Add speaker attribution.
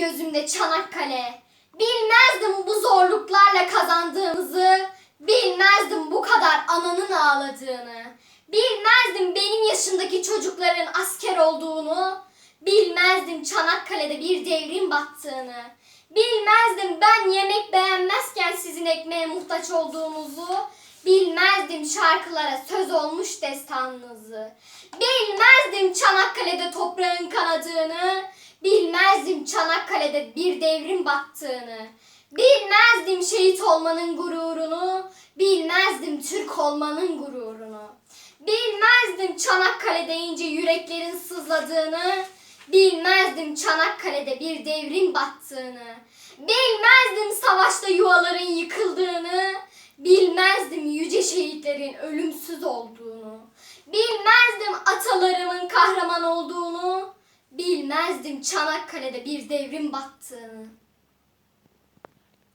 Speaker 1: gözümde Çanakkale. Bilmezdim bu zorluklarla kazandığımızı. Bilmezdim bu kadar ananın ağladığını. Bilmezdim benim yaşımdaki çocukların asker olduğunu. Bilmezdim Çanakkale'de bir devrim battığını. Bilmezdim ben yemek beğenmezken sizin ekmeğe muhtaç olduğunuzu. Bilmezdim şarkılara söz olmuş destanınızı. Bilmezdim Çanakkale'de toprağın kanadığını. Bilmezdim Çanakkale'de bir devrim battığını. Bilmezdim şehit olmanın gururunu. Bilmezdim Türk olmanın gururunu. Bilmezdim Çanakkale deyince yüreklerin sızladığını. Bilmezdim Çanakkale'de bir devrim battığını. Bilmezdim savaşta yuvaların yıkıldığını. Bilmezdim yüce şehitlerin ölümsüz olduğunu. Bilmezdim atalarımın kahraman olduğunu. Bilmezdim Çanakkale'de bir devrim battığını.